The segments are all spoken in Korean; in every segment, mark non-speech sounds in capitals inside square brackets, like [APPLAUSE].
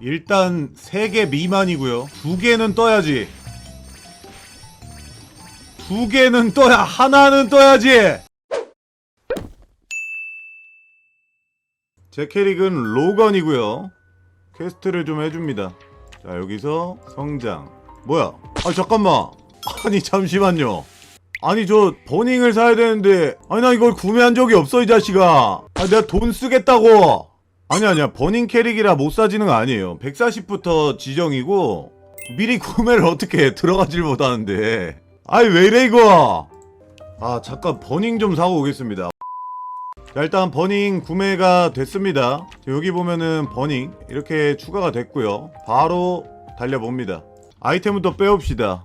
일단 3개 미만이고요. 두 개는 떠야지. 두 개는 떠야 하나는 떠야지. 제 캐릭은 로건이고요. 퀘스트를 좀 해줍니다. 자 여기서 성장. 뭐야? 아 잠깐만. 아니 잠시만요. 아니 저 버닝을 사야 되는데 아니 나 이걸 구매한 적이 없어 이 자식아. 아 내가 돈 쓰겠다고. 아니 아니야 버닝 캐릭이라 못 사지는 거 아니에요. 140부터 지정이고 미리 구매를 어떻게 해? 들어가질 못하는데. 아니 왜 이래 이거? 아 잠깐 버닝 좀 사고 오겠습니다. 자, 일단 버닝 구매가 됐습니다. 여기 보면은 버닝 이렇게 추가가 됐고요. 바로 달려봅니다. 아이템부터 빼옵시다.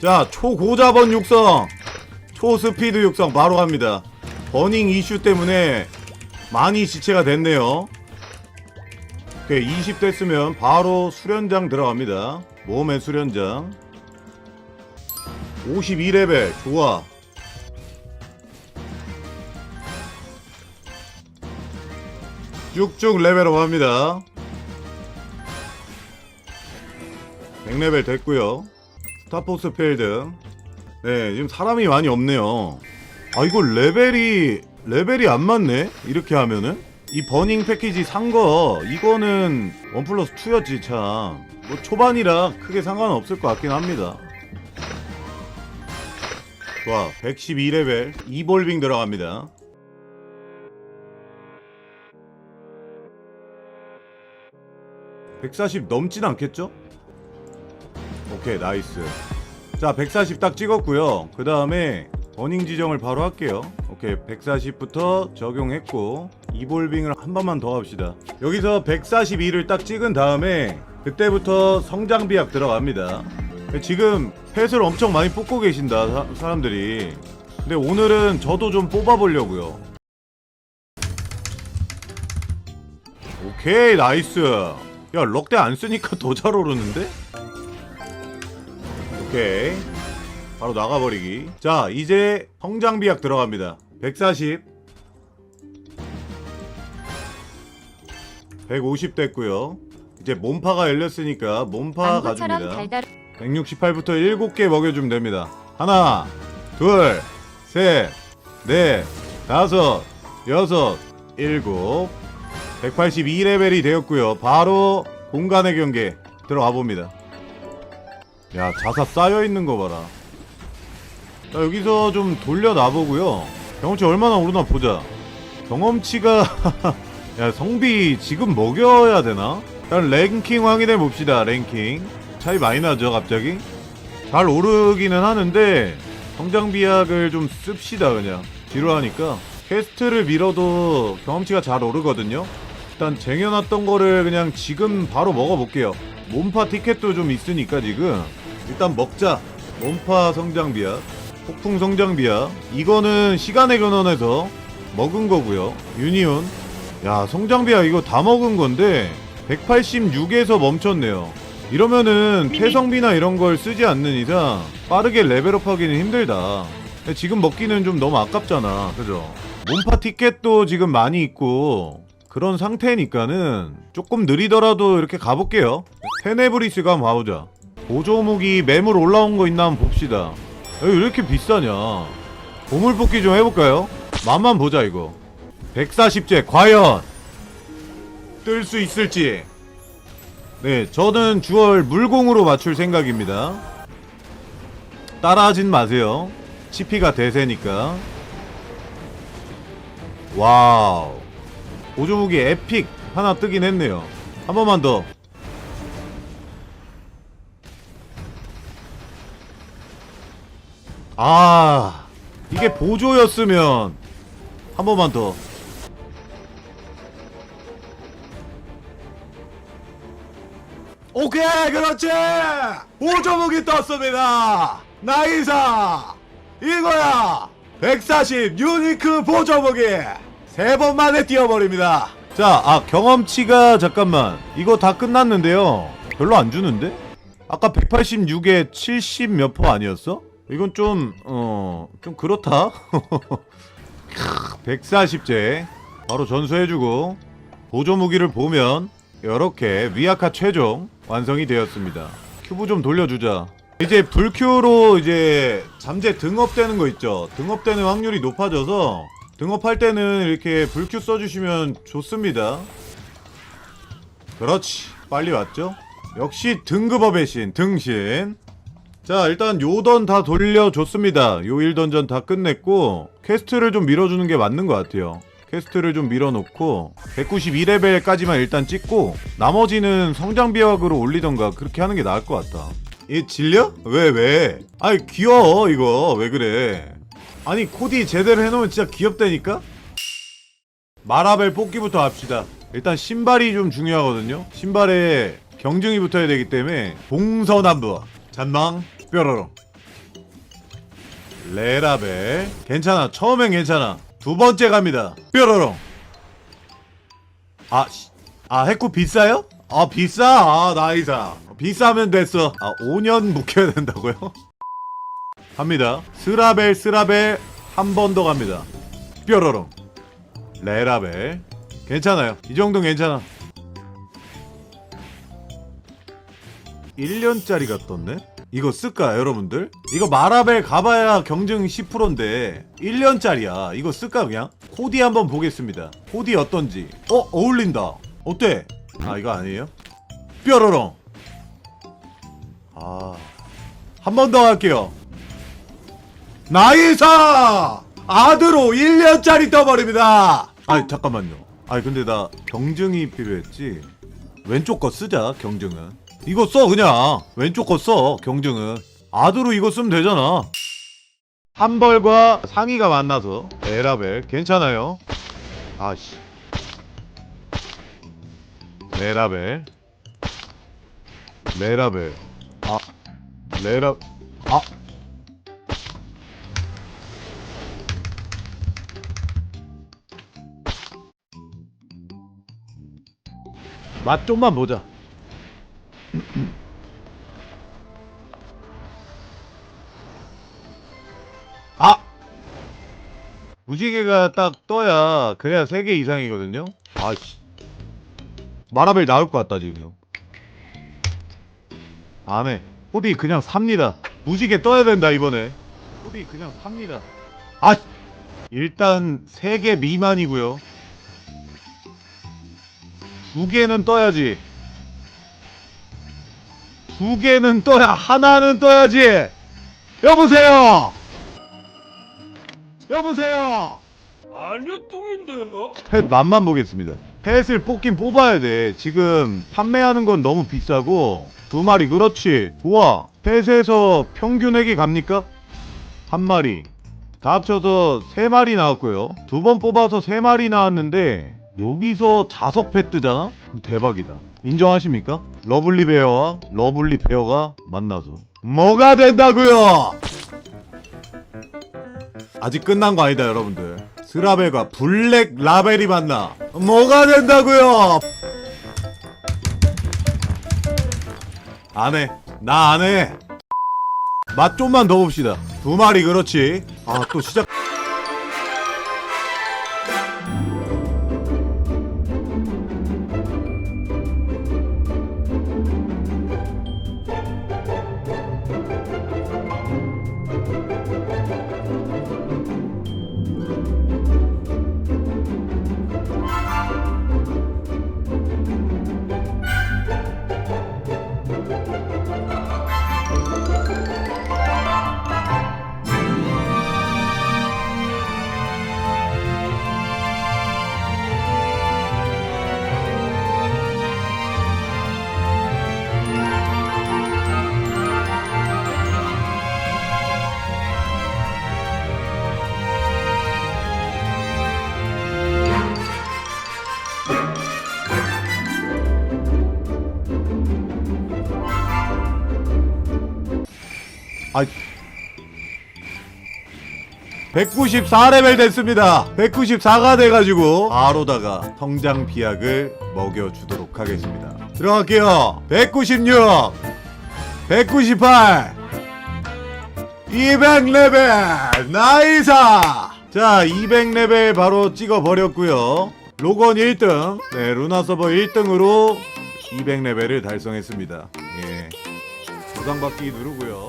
자, 초고자번 육성, 초스피드 육성 바로 갑니다. 버닝 이슈 때문에 많이 지체가 됐네요. 오케이, 20 됐으면 바로 수련장 들어갑니다. 모험의 수련장. 52레벨, 좋아. 쭉쭉 레벨업 합니다. 100레벨 됐고요. 스타포스 필드. 네, 지금 사람이 많이 없네요. 아, 이거 레벨이 레벨이 안 맞네. 이렇게 하면은 이 버닝 패키지 산 거 이거는 원 플러스 2였지 참. 뭐 초반이라 크게 상관없을 것 같긴 합니다. 좋아, 112레벨 이볼빙 들어갑니다. (140) 넘진 않겠죠? 오케이 나이스 자 140 딱 찍었고요 그 다음에 버닝 지정을 바로 할게요. 오케이 140부터 적용했고 이볼빙을 한 번만 더 합시다. 여기서 142를 딱 찍은 다음에 그때부터 성장 비약 들어갑니다. 지금 펫을 엄청 많이 뽑고 계신다 사, 사람들이. 근데 오늘은 저도 좀 뽑아보려고요. 오케이 나이스. 야 럭대 안 쓰니까 더 잘 오르는데? 오케이 바로 나가버리기. 자 이제 성장비약 들어갑니다. 140 150 됐고요. 이제 몸파가 열렸으니까 몸파 가줍니다. 달달 168부터 7개 먹여주면 됩니다. 하나 둘셋넷 다섯 여섯 일곱. 182레벨이 되었고요. 바로 공간의 경계 들어가 봅니다. 야 자사 쌓여있는 거 봐라 자 여기서 좀 돌려놔보고요. 경험치 얼마나 오르나 보자. 경험치가 [LAUGHS] 야 성비 지금 먹여야 되나? 일단 랭킹 확인해 봅시다 랭킹. 차이 많이 나죠 갑자기? 잘 오르기는 하는데 성장 비약을 좀 씁시다 그냥. 지루하니까. 퀘스트를 밀어도 경험치가 잘 오르거든요. 일단 쟁여놨던 거를 그냥 지금 바로 먹어볼게요. 몸파 티켓도 좀 있으니까 지금. 일단 먹자. 몸파 성장비야 폭풍 성장비야. 이거는 시간의 근원에서 먹은 거고요. 유니온. 야 성장비야. 이거 다 먹은 건데 186에서 멈췄네요. 이러면은 태성비나 이런 걸 쓰지 않는 이상 빠르게 레벨업 하기는 힘들다. 지금 먹기는 좀 너무 아깝잖아. 그죠? 몸파 티켓도 지금 많이 있고 그런 상태니까는 조금 느리더라도 이렇게 가볼게요. 테네브리스가 한번 봐보자. 보조무기 매물 올라온 거 있나 한번 봅시다 왜 이렇게 비싸냐? 보물 뽑기 좀 해볼까요? 맛만 보자 이거. 140제 과연 뜰 수 있을지. 네 저는 주얼 물공으로 맞출 생각입니다. 따라하진 마세요. CP가 대세니까. 와우. 보조무기 에픽 하나 뜨긴 했네요. 한 번만 더 아, 이게 보조였으면 한 번만 더. 오케이, 그렇지. 보조무기 떴습니다. 나이사. 이거야. 140 유니크 보조무기. 세 번 만에 뛰어버립니다. 자, 아 경험치가 잠깐만. 이거 다 끝났는데요. 별로 안 주는데? 아까 186에 70 몇 퍼 아니었어? 이건 좀, 어, 좀 그렇다. [LAUGHS] 140제. 바로 전수해주고. 보조 무기를 보면 이렇게 위아카 최종 완성이 되었습니다. 큐브 좀 돌려주자. 이제 불큐로 이제 잠재 등업되는 거 있죠. 등업되는 확률이 높아져서 등업할 때는 이렇게 불큐 써주시면 좋습니다. 그렇지. 빨리 왔죠? 역시 등급업의 신, 등신. 자, 일단 요던 다 돌려줬습니다. 요 1던전 다 끝냈고, 퀘스트를 좀 밀어주는 게 맞는 것 같아요. 퀘스트를 좀 밀어놓고, 192레벨까지만 일단 찍고, 나머지는 성장 비약으로 올리던가 그렇게 하는 게 나을 것 같다. 이 질려? 왜, 왜? 아니, 귀여워, 이거. 왜 그래? 아니, 코디 제대로 해놓으면 진짜 귀엽다니까? 마라벨 뽑기부터 합시다. 일단 신발이 좀 중요하거든요. 신발에 경증이 붙어야 되기 때문에 동서남북 잔망 뾰로롱 레라벨 괜찮아 처음엔 괜찮아. 두 번째 갑니다. 뾰로롱 아, 씨. 아 해쿠 비싸요? 아 비싸? 아 나이사. 비싸면 됐어. 아 5년 묵혀야 된다고요? [LAUGHS] 갑니다. 스라벨 스라벨. 한 번 더 갑니다. 뾰로롱 레라벨 괜찮아요. 이 정도는 괜찮아. 1년짜리가 떴네? 이거 쓸까 여러분들? 이거 마라벨 가봐야 경증 10%인데 1년짜리야 이거 쓸까 그냥? 코디 한번 보겠습니다 코디 어떤지 어? 어울린다 어때? 아 이거 아니에요? 뾰로롱 아한 번 더 할게요 나이사 아드로 1년짜리 떠버립니다 아니 잠깐만요 아니 근데 나 경증이 필요했지 왼쪽 거 쓰자 경증은 이거 써 그냥. 왼쪽 거 써 경증은. 아드로 이거 쓰면 되잖아. 한벌과 상의가 만나서 에라벨 괜찮아요? 아씨. 레라벨. 레라벨. 아. 레라 아. 맛 좀만 보자. 무지개가 딱 떠야 그래야 3개 이상이거든요? 아씨. 마라벨 나올 것 같다, 지금. 안 해. 호디 그냥 삽니다. 무지개 떠야 된다, 이번에. 호디 그냥 삽니다. 아! 일단 3개 미만이고요. 두 개는 떠야지. 두 개는 떠야 하나는 떠야지. 여보세요. 여보세요. 뚱인데요? 펫 맛만 보겠습니다. 펫을 뽑긴 뽑아야 돼. 지금 판매하는 건 너무 비싸고 두 마리 그렇지. 좋아. 펫에서 평균액이 갑니까? 한 마리. 다 합쳐서 세 마리 나왔고요. 두 번 뽑아서 세 마리 나왔는데 여기서 자석 펫 뜨잖아? 대박이다. 인정하십니까? 러블리 베어와 러블리 베어가 만나서 뭐가 된다고요? 아직 끝난 거 아니다 여러분들. 스라벨과 블랙 라벨이 만나 뭐가 된다고요? 안 해. 나 안 해. 맛 좀만 더 봅시다. 두 마리 그렇지. 아 또 시작. 194레벨 됐습니다. 194가 돼가지고 바로다가 성장 비약을 먹여주도록 하겠습니다. 들어갈게요. 196, 198, 200레벨 나이사. 자 200레벨 바로 찍어버렸고요. 로건 1등 네 루나 서버 1등으로 200레벨을 달성했습니다 예 보상받기 누르고요